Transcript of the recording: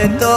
হয়তো